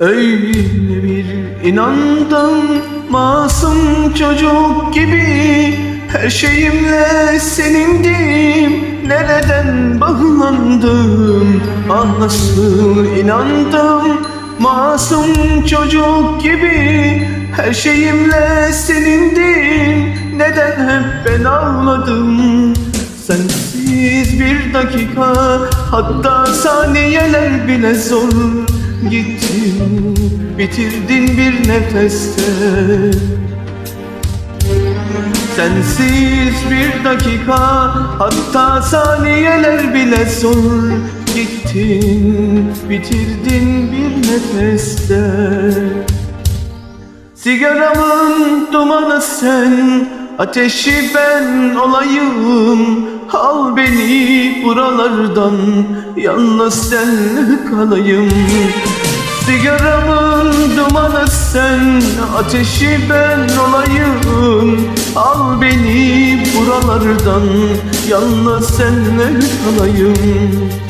Öyle bir inandım masum çocuk gibi Her şeyimle senindim. Nereden bağlandım Ah nasıl inandım Masum çocuk gibi Her şeyimle senindim. Neden hep ben ağladım? Sensiz bir dakika Hatta saniyeler bile zor Gittin bitirdin bir nefeste. Sensiz bir dakika hatta saniyeler bile zor Gittin bitirdin bir nefeste. Sigaramın dumanı sen Ateşi ben olayım Al beni buralardan Yalnız sen kalayım. Sigaramın dumanı sen Ateşi ben olayım. Al beni buralardan Yalnız senle kalayım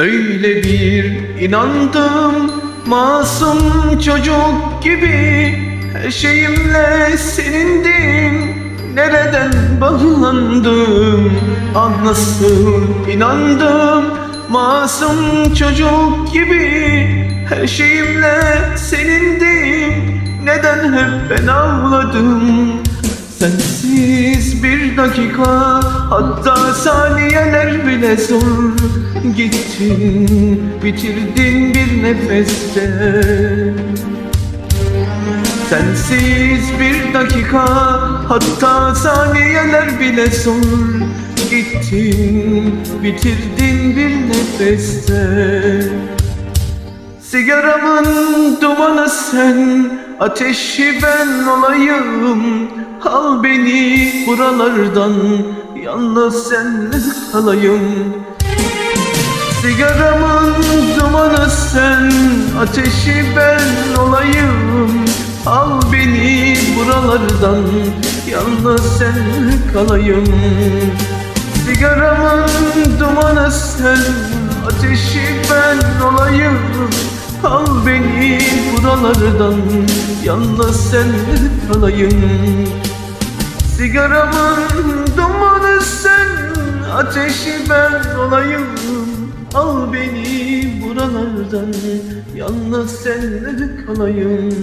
Öyle bir inandım masum çocuk gibi. Her şeyimle senindim Nereden bağlandım? Ah nasıl inandım Masum çocuk gibi. Her şeyimle senindim Neden hep ben ağladım Sensiz bir dakika hatta saniyeler bile zor Gittin bitirdin bir nefeste. Sensiz bir dakika hatta saniyeler bile zor Gittin bitirdin bir nefeste. Sigaramın dumanı sen Ateşi ben olayım Al beni buralardan Yalnız senle kalayım. Sigaramın dumanı sen Ateşi ben olayım Al beni buralardan Yalnız senle kalayım. Sigaramın dumanı sen Ateşi ben olayım beni buralardan Yalnız senle kalayım. Sigaramın dumanı sen Ateşi ben olayım. Al beni buralardan Yalnız senle kalayım